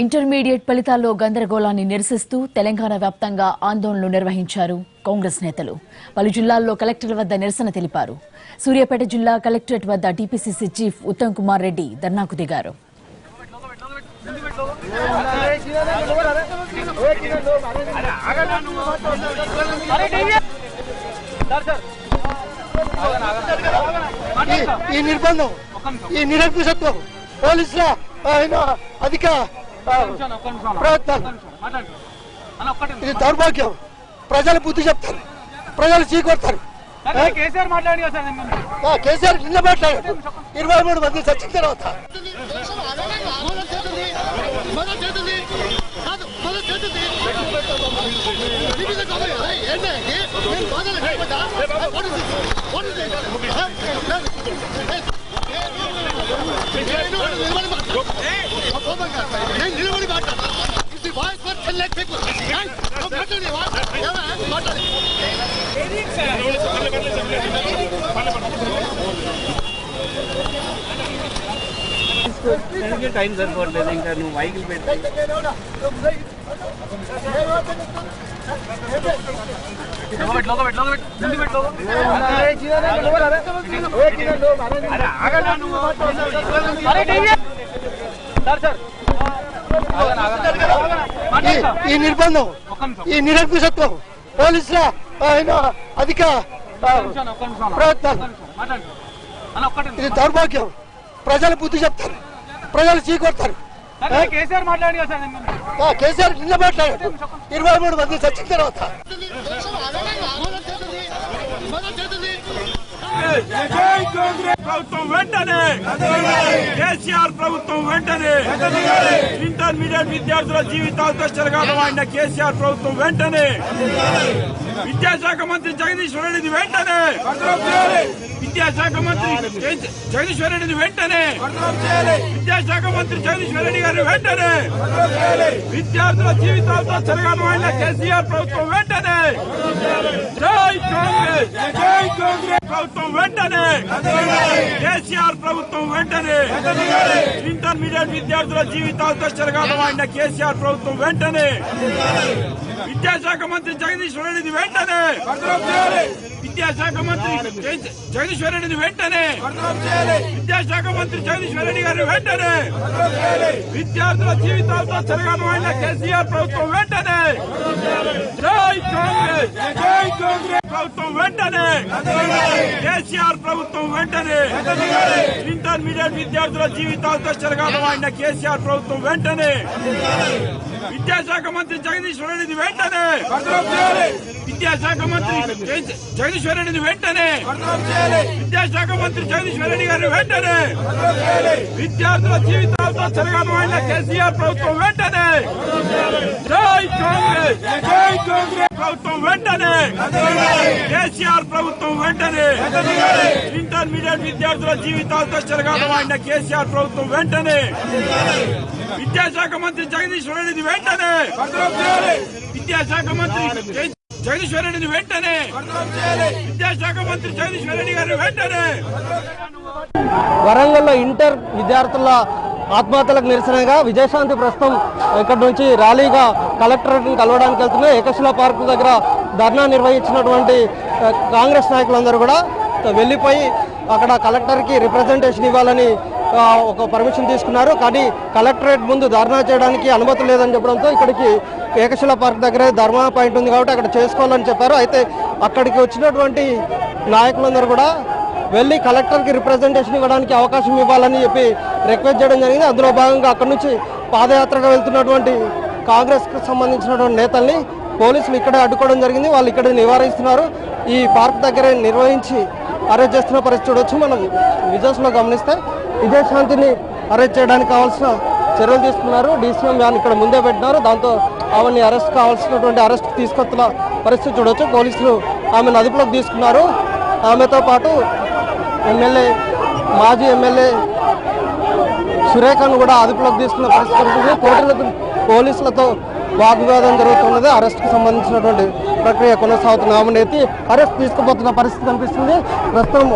Intermediate ఫలితాల్లో గందరగోళాన్ని నిరసిస్తూ తెలంగాణ వ్యాప్తంగా ఆందోళనలు నిర్వహించారు కాంగ్రెస్ నేతలు పలు జిల్లాల్లో కలెక్టర్ వద్ద నిరసన తెలిపారు సూర్యాపేట జిల్లా కలెక్టరేట్ వద్ద టీపీసీసీ చీఫ్ ఉత్తమ్ కుమార్ రెడ్డి ధర్నాకు దిగారు సార్ ఈ నిర్బంధం ఈ నిరంకుశత్వం పోలీసుల ఆయన అధిక ప్రయత్నాలు. ఇది దౌర్భాగ్యం. ప్రజలు బుద్ధి చెప్తారు. ప్రజలు చీకొడతారు. కేసీఆర్ నిన్న? మాట్లాడాడు. ఇరవై మూడు మంది చచ్చిన తర్వాత. టైం సరిపోవట్లేదు ఇంకా నువ్వు మైకిల్ పెట్టి ఈ- నిర్బంధం. ఈ నిరంకుశత్వం పోలీసుల ఆయన అధిక. ప్రయత్నాలు ఇది దౌర్భాగ్యం ప్రజలు బుద్ధి చెప్తారు ప్రజలు చీకొడతారు కేసీఆర్ మాట్లాడి కేసీఆర్ నిన్న మాట్లాడాడు. ఇరవై మూడు మంది చచ్చిన తర్వాత. జై కాంగ్రెస్ ప్రభుత్వం వెంటనే. కేసీఆర్ ప్రభుత్వం వెంటనే. ఇంటర్మీడియట్ విద్యార్థుల జీవితాలతో చెలగాటమైన కేసీఆర్ ప్రభుత్వం వెంటనే. విద్యాశాఖ మంత్రి జగదీశ్వర రెడ్డిని వెంటనే. విద్యాశాఖ మంత్రి జగదీశ్వర రెడ్డిని వెంటనే. విద్యాశాఖ మంత్రి జగదీశ్వర రెడ్డి గారిని వెంటనే. విద్యార్థుల జీవితాలతో చెలగాటమైన కేసీఆర్ ప్రభుత్వం వెంటనే. జై కాంగ్రెస్. జై కాంగ్రెస్. ప్రభుత్వం వెంటనే కేసీఆర్ ప్రభుత్వం వెంటనే ఇంటర్మీడియట్ విద్యార్థుల జీవితాలతో చెలగాటమైన కేసీఆర్ ప్రభుత్వం వెంటనే విద్యాశాఖ మంత్రి జగదీశ్వర రెడ్డి వెంటనే విద్యాశాఖ మంత్రి జగ- రెడ్డిని వెంటనే. విద్యాశాఖ మంత్రి జగదీశ్వర రెడ్డి గారిని వెంటనే. విద్యార్థుల జీవితాలతో చెలగాటమైన కేసీఆర్ ప్రభుత్వం వెంటనే. జై కాంగ్రెస్ జై కాంగ్రెస్ ప్రభుత్వం వెంటనే. కేసీఆర్ ప్రభుత్వం వెంటనే. ఇంటర్మీడియట్ విద్యార్థుల జీవితాలతో చెలగాటమైన కేసీఆర్ ప్రభుత్వం వెంటనే. విద్యాశాఖ మంత్రి జగదీశ్వర రెడ్డిని వెంటనే విద్యాశాఖ మంత్రి జగ- జగదీశ్వర రెడ్డిని వెంటనే విద్యాశాఖ మంత్రి జగదీశ్వర రెడ్డి గారిని వెంటనే విద్యార్థుల జీవితాలతో చెలగాటమైన కేసీఆర్ ప్రభుత్వం వెంటనే జై కాంగ్రెస్ జై కాంగ్రెస్ ప్రభుత్వం వెంటనే కేసీఆర్ ప్రభుత్వం వెంటనే ఇంటర్మీడియట్ విద్యార్థుల జీవితాలతో చెలగాటమైన కేసీఆర్ ప్రభుత్వం వెంటనే విద్యాశాఖ మంత్రి జగదీశ్వర రెడ్డిని వెంటనే విద్యాశాఖ మంత్రి జగదీశ్వర రెడ్డిని వెంటనే విద్యాశాఖ మంత్రి జగదీశ్వర రెడ్డి గారిని వెంటనే వరంగల్లో ఇంటర్ విద్యార్థుల ఆత్మహత్యలకు నిరసనగా విజయశాంతి ప్రస్తుతం ఇక్కడ నుంచి ర్యాలీగా కలెక్టరేట్ని కలవడానికి వెళ్తున్నాయి. ఏకశిలా పార్క్ దగ్గర ధర్నా నిర్వహించినటువంటి కాంగ్రెస్ నాయకులందరూ కూడా వెళ్ళిపోయి అక్కడ కలెక్టర్కి రిప్రజెంటేషన్ ఇవ్వాలని ఒక పర్మిషన్ తీసుకున్నారు. కానీ కలెక్టరేట్ ముందు ధర్నా చేయడానికి అనుమతి లేదని చెప్పడంతో ఇక్కడికి ఏకశిల పార్క్ దగ్గరే ధర్నా పాయింట్ ఉంది కాబట్టి అక్కడ చేసుకోవాలని చెప్పారు. అయితే అక్కడికి వచ్చినటువంటి నాయకులందరూ కూడా వెళ్ళి కలెక్టర్కి రిప్రజెంటేషన్ ఇవ్వడానికి అవకాశం ఇవ్వాలని చెప్పి రిక్వెస్ట్ చేయడం జరిగింది. అందులో భాగంగా అక్కడి నుంచి పాదయాత్రగా వెళ్తున్నటువంటి కాంగ్రెస్కి సంబంధించినటువంటి నేతల్ని పోలీసులు ఇక్కడే అడ్డుకోవడం జరిగింది. వాళ్ళు ఇక్కడ నివారిస్తున్నారు. ఈ పార్క్ దగ్గరే నిర్వహించి అరెస్ట్ చేస్తున్న పరిస్థితి చూడొచ్చు. మనం విజువల్స్లో గమనిస్తే ఇదే శాంతిని అరెస్ట్ చేయడానికి కావాల్సిన చర్యలు తీసుకున్నారు. డీసీఎం వ్యాన్ ఇక్కడ ముందే పెట్టినారు. దాంతో ఆమెని అరెస్ట్ కావాల్సినటువంటి అరెస్ట్ తీసుకొస్తున్న పరిస్థితి చూడవచ్చు పోలీసులు ఆమెను అదుపులోకి తీసుకున్నారు. ఆమెతో పాటు ఎమ్మెల్యే మాజీ ఎమ్మెల్యే సురేఖను కూడా అదుపులోకి తీసుకున్న పరిస్థితి కనిపిస్తుంది పోలీసులతో వాగ్వాదం జరుగుతున్నది. అరెస్ట్కు సంబంధించినటువంటి ప్రక్రియ కొనసాగుతున్న ఆమెను ఎత్తి అరెస్ట్ తీసుకుపోతున్న పరిస్థితి కనిపిస్తుంది. ప్రస్తుతం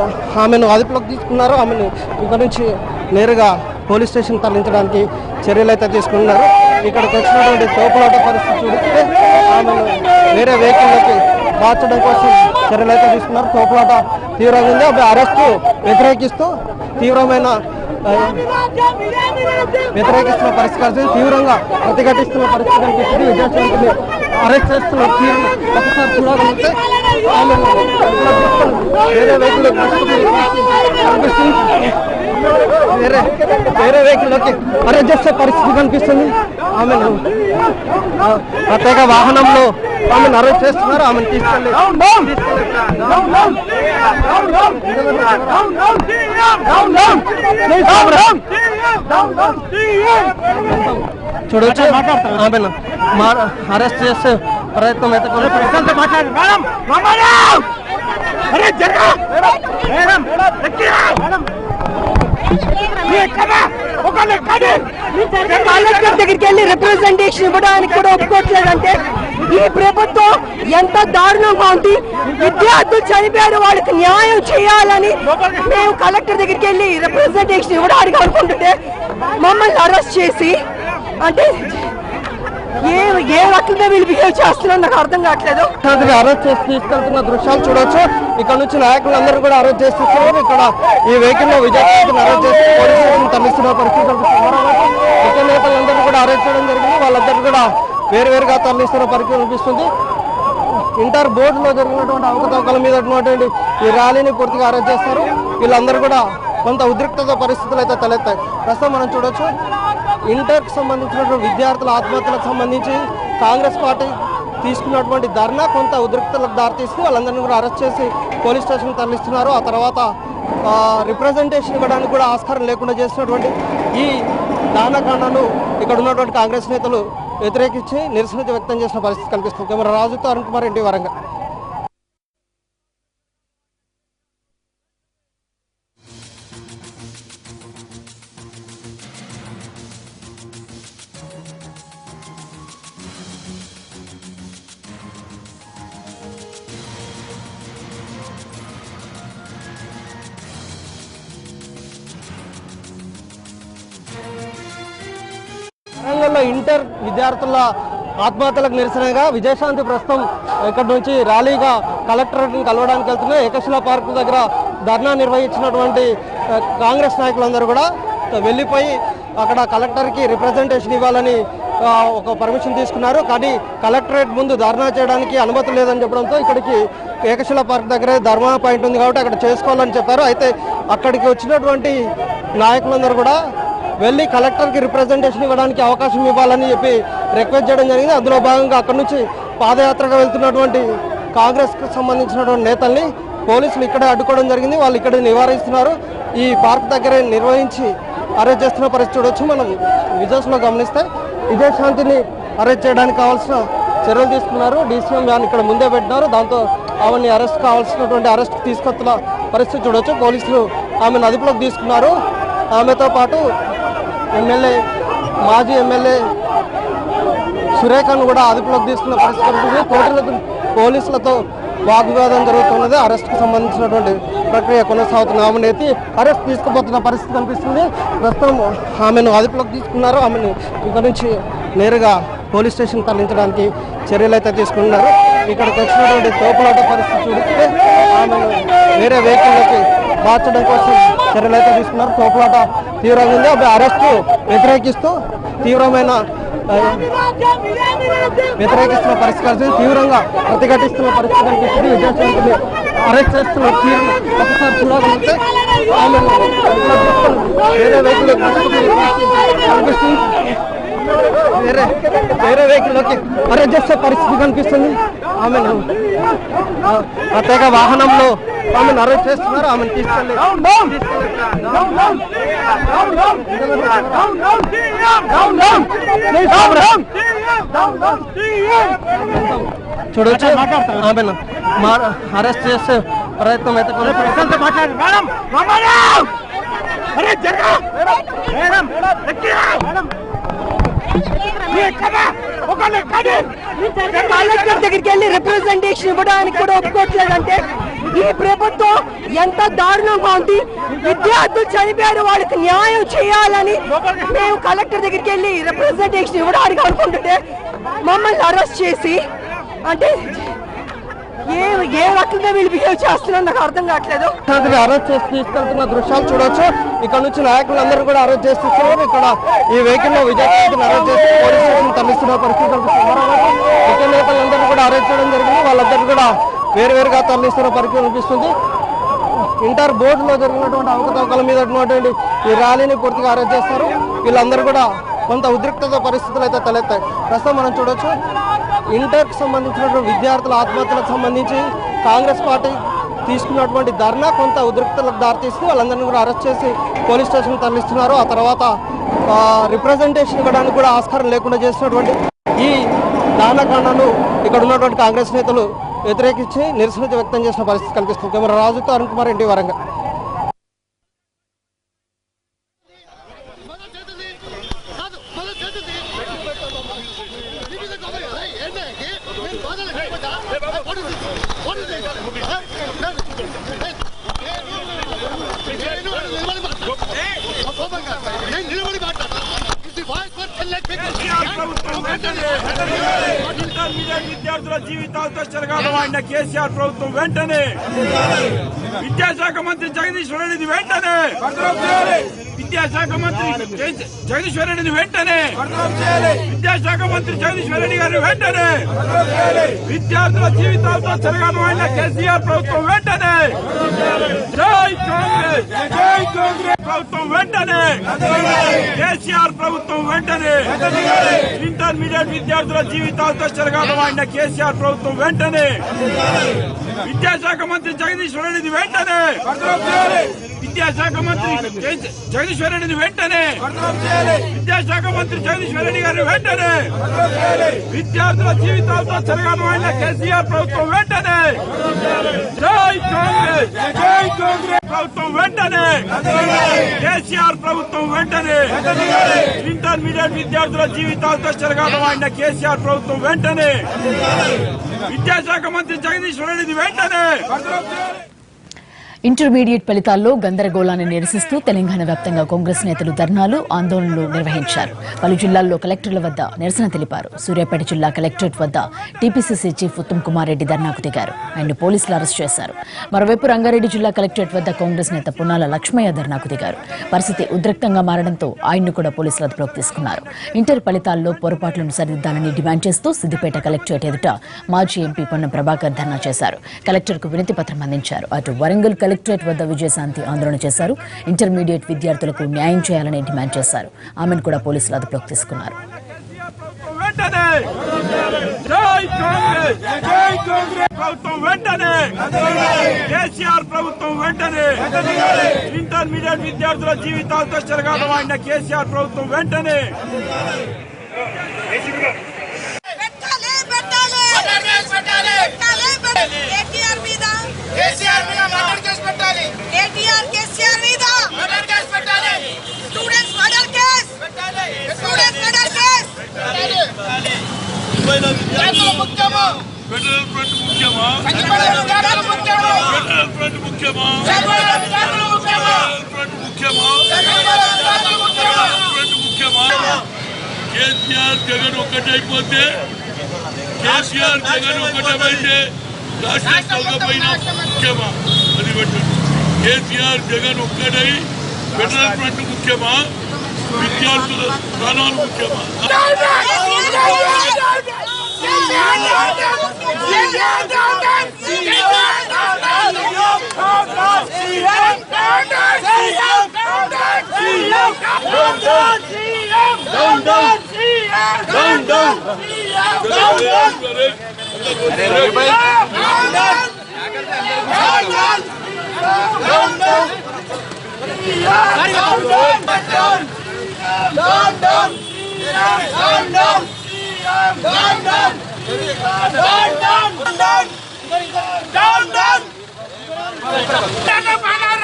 ఆమెను అదుపులోకి తీసుకున్నారు. ఆమెను ఇక్కడ నుంచి నేరుగా పోలీస్ స్టేషన్ తరలించడానికి చర్యలు అయితే తీసుకున్నారు. ఇక్కడికి వచ్చినటువంటి తోపులాట పరిస్థితి చూస్తే ఆమెను వేరే వెహికల్లోకి మార్చడం కోసం చర్యలు అయితే తీసుకున్నారు. తోపులాట తీవ్రంగా ఉంది. అరెస్టు వ్యతిరేకిస్తూ తీవ్రమైన వ్యతిరేకిస్తున్న పరిస్థితి కనిపిస్తుంది. తీవ్రంగా ప్రతిఘటిస్తున్న పరిస్థితి కనిపిస్తుంది. విద్యార్థులు అరెస్ట్ చేస్తున్న తీరు ఒకసారి చూడాలంటే వేరే వెహికల్ కనిపిస్తుంది. వేరే వేరే వెహికల్లోకి అరెస్ట్ చేసే పరిస్థితి కనిపిస్తుంది. ఆమెను ప్రత్యేక వాహనంలో ఆమెను అరెస్ట్ చేస్తున్నారు ఆమెను తీసుకెళ్ళి చూడొచ్చు ఆమెను అరెస్ట్ చేసే ప్రయత్నం అయితే దగ్గరికి వెళ్ళి రిప్రజెంటేషన్ ఇవ్వడానికి కూడా ఒప్పుకోవట్లేదంటే ఈ ప్రభుత్వం ఎంత దారుణంగా ఉంది? విద్యార్థులు చనిపోయారు వాళ్ళకి న్యాయం చేయాలని మేము కలెక్టర్ దగ్గరికి వెళ్ళి రిప్రజెంటేషన్ ఇవ్వడానికి అనుకుంటుంటే మమ్మల్ని అరెస్ట్ చేసి అంటే ఏ ఏ రకంగా వీళ్ళు బిహేవ్ చేస్తున్నారో నాకు అర్థం కావట్లేదు. అరెస్ట్ చేసి తీసుకెళ్తున్న దృశ్యాలు చూడొచ్చు. ఇక్కడ నుంచి నాయకులందరూ కూడా అరెస్ట్ చేస్తున్నారు ఇక్కడ ఈ వెహికల్లో విజయవాడ అరెస్ట్ చేసి పోలీస్ తరలిస్తున్న పరిస్థితి కనిపిస్తుంది నేతలందరూ కూడా అరెస్ట్ చేయడం జరిగింది. వాళ్ళందరూ కూడా వేరువేరుగా తరలిస్తున్న పరిస్థితి కనిపిస్తుంది. ఇంటర్ బోర్డులో జరిగినటువంటి అవకతవకల మీద ఉన్నటువంటి ఈ ర్యాలీని పూర్తిగా అరెస్ట్ చేస్తారు. వీళ్ళందరూ కూడా కొంత ఉద్రిక్తత పరిస్థితులు అయితే తలెత్తాయి. ప్రస్తుతం మనం చూడొచ్చు ఇంటర్కి సంబంధించినటువంటి విద్యార్థుల ఆత్మహత్యలకు సంబంధించి కాంగ్రెస్ పార్టీ తీసుకున్నటువంటి ధర్నా కొంత ఉద్రిక్తలకు దారితీస్తూ వాళ్ళందరినీ కూడా అరెస్ట్ చేసి పోలీస్ స్టేషన్కి తరలిస్తున్నారు. ఆ తర్వాత రిప్రజెంటేషన్ ఇవ్వడానికి కూడా ఆస్కారం లేకుండా చేసినటువంటి ఈ దానకాండను ఇక్కడ ఉన్నటువంటి కాంగ్రెస్ నేతలు వ్యతిరేకించి నిరసన వ్యక్తం చేసిన పరిస్థితి కనిపిస్తుంది. కెమెరా రాజుతో అరుణ్ కుమార్ ఇంటి వరంగా ఇంటర్ విద్యార్థుల ఆత్మహత్యలకు నిరసనగా విజయశాంతి ప్రస్తుతం ఇక్కడ నుంచి ర్యాలీగా కలెక్టరేట్ని కలవడానికి వెళ్తున్న ఏకశిలా పార్క్ దగ్గర ధర్నా నిర్వహించినటువంటి కాంగ్రెస్ నాయకులందరూ కూడా వెళ్ళిపోయి అక్కడ కలెక్టర్కి రిప్రజెంటేషన్ ఇవ్వాలని ఒక పర్మిషన్ తీసుకున్నారు. కానీ కలెక్టరేట్ ముందు ధర్నా చేయడానికి అనుమతి లేదని చెప్పడంతో ఇక్కడికి ఏకశిల పార్క్ దగ్గరే ధర్నా పాయింట్ ఉంది కాబట్టి అక్కడ చేసుకోవాలని చెప్పారు. అయితే అక్కడికి వచ్చినటువంటి నాయకులందరూ కూడా వెళ్ళి కలెక్టర్కి రిప్రజెంటేషన్ ఇవ్వడానికి అవకాశం ఇవ్వాలని చెప్పి రిక్వెస్ట్ చేయడం జరిగింది. అందులో భాగంగా అక్కడి నుంచి పాదయాత్రగా వెళ్తున్నటువంటి కాంగ్రెస్కి సంబంధించినటువంటి నేతల్ని పోలీసులు ఇక్కడే అడ్డుకోవడం జరిగింది. వాళ్ళు ఇక్కడ నివారిస్తున్నారు. ఈ పార్క్ దగ్గరే నిర్వహించి అరెస్ట్ చేస్తున్న పరిస్థితి చూడొచ్చు. మనం విజయస్లో గమనిస్తే విజయశాంతిని అరెస్ట్ చేయడానికి కావాల్సిన చర్యలు తీసుకున్నారు. డీసీఎం వ్యాన్ ఇక్కడ ముందే పెట్టినారు. దాంతో ఆమెని అరెస్ట్ కావాల్సినటువంటి అరెస్ట్ తీసుకొస్తున్న పరిస్థితి చూడొచ్చు. పోలీసులు ఆమెను అదుపులోకి తీసుకున్నారు. ఆమెతో పాటు ఎమ్మెల్యే మాజీ ఎమ్మెల్యే సురేఖను కూడా అదుపులోకి తీసుకున్న పరిస్థితి కనిపిస్తుంది. పోలీసులతో పోలీసులతో వాగ్వివాదం జరుగుతున్నది. అరెస్ట్కు సంబంధించినటువంటి ప్రక్రియ కొనసాగుతున్న ఆమెను అరెస్ట్ తీసుకుపోతున్న పరిస్థితి కనిపిస్తుంది. ప్రస్తుతం ఆమెను అదుపులోకి తీసుకున్నారు. ఆమెను ఇక్కడ నుంచి నేరుగా పోలీస్ స్టేషన్ తరలించడానికి చర్యలు అయితే తీసుకున్నారు ఇక్కడికి వచ్చినటువంటి తోపులాట పరిస్థితి చూస్తే ఆమెను వేరే వెహికల్లోకి మార్చడం కోసం చర్యలు అయితే తీసుకున్నారు. తోపులాట తీవ్రంగా ఉంది అవి అరెస్టు వ్యతిరేకిస్తూ తీవ్రమైన వ్యతిరేకిస్తున్న పరిస్థితి కనిపిస్తుంది. తీవ్రంగా ప్రతిఘటిస్తున్న పరిస్థితి కనిపిస్తుంది. విద్యాశాంతిని అరెస్ట్ చేస్తున్న తీరు ఒకసారి చూడాలంటే ఆమెను వేరే వెహికల్ కనిపిస్తుంది. వేరే వేరే వెహికల్లోకి అరెస్ట్ చేసే పరిస్థితి కనిపిస్తుంది. ఆమెను ప్రత్యేక వాహనంలో ఆమెను అరెస్ట్ చేస్తున్నారు ఆమెను తీసుకెళ్ళి చూడొచ్చు. ఆమెను అరెస్ట్ చేసే ప్రయత్నం అయితే కొనసాగుతుంది. కలెక్టర్ దగ్గరికి వెళ్ళి రిప్రజెంటేషన్ ఇవ్వడానికి కూడా ఒప్పుకోవట్లేదంటే ఈ ప్రభుత్వం ఎంత దారుణంగా ఉంది. విద్యార్థులు చనిపోయారు వాళ్ళకి న్యాయం చేయాలని మేము కలెక్టర్ దగ్గరికి వెళ్ళి రిప్రజెంటేషన్ ఇవ్వడానికి అనుకుంటుంటే మమ్మల్ని అరెస్ట్ చేసి అంటే ఏ ఏ రకంగా వీళ్ళు బిహేవ్ చేస్తున్నారో నాకు అర్థం కావట్లేదు. అరెస్ట్ చేసి తీసుకెళ్తున్న దృశ్యాలు చూడొచ్చు. ఇక్కడ నుంచి నాయకులందరూ కూడా అరెస్ట్ చేసి తీసుకున్నారు ఇక్కడ ఈ వెహికల్లో విజయకాంత్ని అరెస్ట్ చేసి పోలీస్ స్టేషన్ తరలిస్తున్న పరిస్థితి కనిపిస్తుంది. నేతలందరూ కూడా అరెస్ట్ చేయడం జరిగింది. వాళ్ళందరూ కూడా వేరువేరుగా తరలిస్తున్న పరిస్థితి కనిపిస్తుంది. ఇంటర్ బోర్డులో జరిగినటువంటి అవకతవకల మీద ఉన్నటువంటి ఈ ర్యాలీని పూర్తిగా అరెస్ట్ చేస్తారు. వీళ్ళందరూ కూడా కొంత ఉద్రిక్తత పరిస్థితులు అయితే తలెత్తాయి. ప్రస్తుతం మనం చూడొచ్చు. ఇంటర్కి సంబంధించినటువంటి విద్యార్థుల ఆత్మహత్యలకు సంబంధించి కాంగ్రెస్ పార్టీ తీసుకున్నటువంటి ధర్నా కొంత ఉద్రిక్తలకు దారితీస్తూ వాళ్ళందరినీ కూడా అరెస్ట్ చేసి పోలీస్ స్టేషన్ తరలిస్తున్నారు. ఆ తర్వాత రిప్రజెంటేషన్ ఇవ్వడానికి కూడా ఆస్కారం లేకుండా చేసినటువంటి ఈ దానకాండను ఇక్కడ ఉన్నటువంటి కాంగ్రెస్ నేతలు వ్యతిరేకించి నిరసన వ్యక్తం చేసిన పరిస్థితి కల్పిస్తుంది కెమెరా రాజుతో అరుణ్ కుమార్ ఇంటి వరంగల్. విద్యార్థుల జీవితాలతో చెలగాటమైన కేసీఆర్ ప్రభుత్వం వెంటనే విద్యాశాఖ మంత్రి జగదీశ్వర రెడ్డి వెంటనే! విద్యాశాఖ మంత్రి జగ- జగదీశ్వర వెంటనే. విద్యాశాఖ మంత్రి జగదీశ్వర రెడ్డి గారు వెంటనే. విద్యార్థుల జీవితాలతో చెలగాటమైన కేసీఆర్ ప్రభుత్వం వెంటనే. జై కాంగ్రెస్ జై కాంగ్రెస్ ప్రభుత్వం వెంటనే. కేసీఆర్ ప్రభుత్వం వెంటనే. ఇంటర్మీడియట్ విద్యార్థుల జీవితాలతో చెలగాటమైన కేసీఆర్ ప్రభుత్వం వెంటనే. విద్యాశాఖ మంత్రి జగదీశ్వర రెడ్డి వెంటనే. విద్యాశాఖ మంత్రి జగ- జగదీశ్వర రెడ్డి వెంటనే విద్యాశాఖ మంత్రి జగదీశ్వర రెడ్డి గారు వెంటనే విద్యార్థుల జీవితాలతో చెలగాటమైన కేసీఆర్ ప్రభుత్వం వెంటనే జై కాంగ్రెస్ జై కాంగ్రెస్ ప్రభుత్వం వెంటనే కేసీఆర్ ప్రభుత్వం వెంటనే ఇంటర్మీడియట్ విద్యార్థుల జీవితాలతో చెలగాటమైన కేసీఆర్ ప్రభుత్వం వెంటనే విద్యాశాఖ మంత్రి జగదీశ్వర రెడ్డి వెంటనే ఇంటర్మీడియట్ ఫలితాల్లో గందరగోళాన్ని నిరసిస్తూ తెలంగాణ వ్యాప్తంగా కాంగ్రెస్ నేతలు ధర్నాలు ఆందోళనలు నిర్వహించారు. పలు జిల్లాల్లో కలెక్టర్ల వద్ద నిరసన తెలిపారు. సూర్యాపేట జిల్లా కలెక్టరేట్ వద్ద టీపీసీసీ చీఫ్ ఉత్తమ్ కుమార్ రెడ్డి ధర్నాకు దిగారు. ఆయన్ను పోలీసులు అరెస్ట్ చేశారు. మరోవైపు రంగారెడ్డి జిల్లా కలెక్టరేట్ వద్ద కాంగ్రెస్ నేత పున్నాల లక్ష్మయ్య ధర్నాకు దిగారు. పరిస్థితి ఉద్రిక్తంగా మారడంతో ఆయన్ను కూడా పోలీసులు అదుపులోకి తీసుకున్నారు. ఇంటర్ ఫలితాల్లో పొరపాట్లను సరిదిద్దాలని డిమాండ్ చేస్తూ సిద్దిపేట కలెక్టరేట్ ఎదుట మాజీ ఎంపీ పొన్నం ప్రభాకర్ ధర్నా చేశారు. కలెక్టర్కు వినతి పత్రం అందించారు. అటు వరంగల్ కలెక్టరేట్ వద్ద విజయశాంతి ఆందోళన చేశారు. ఇంటర్మీడియట్ విద్యార్థులకు న్యాయం చేయాలని డిమాండ్ చేశారు. ఆమెను కూడా పోలీసులు అదుపులోకి తీసుకున్నారు. వెంటనే ప్రభుత్వం వెంటనే కేసీఆర్ ప్రభుత్వం వెంటనే ఇంటర్మీడియట్ విద్యార్థుల జీవితాలతో ఆయన కేసీఆర్ ప్రభుత్వం వెంటనే కేసీఆర్ జగన్ ఒకటమైతే రాష్ట్రం తొలగపోయిన ముఖ్యమా అది పెట్టండి కేసీఆర్ జగన్ ఒక్కటై ఫెడరల్ ఫ్రంట్ ముఖ్యమా విద్యార్థుల ప్రాణాలు ముఖ్యమా Đúng, đúng. Đúng, đúng. Đây là Dubai. Đúng, đúng. Đúng, đúng. Đúng, đúng. Đơn đơn Đơn đơn Đơn đơn Đơn đơn Đơn đơn Đơn đơn Đơn đơn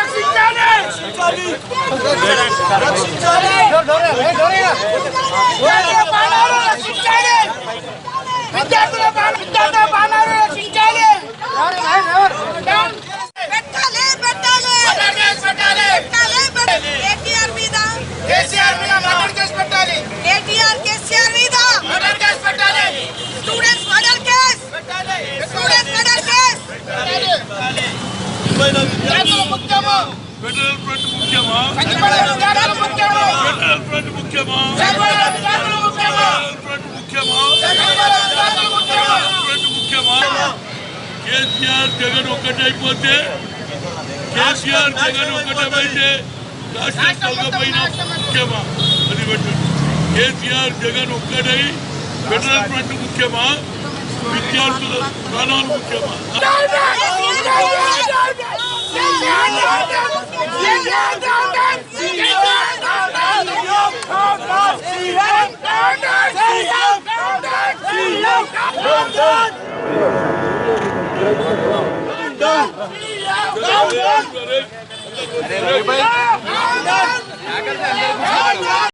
విద్యార్థుల విద్యార్థుల బాణాలు రక్షించాలి పెట్టాలి పెట్టాలి పెట్టాలి ముఖ్యమా అది పెట్టండి కేసీఆర్ జగన్ ఒక్కడై పెట్టినటువంటి ముఖ్యమా విద్యార్థుల ప్రాణాలు ముఖ్యమా Everybody? आकर से अंदर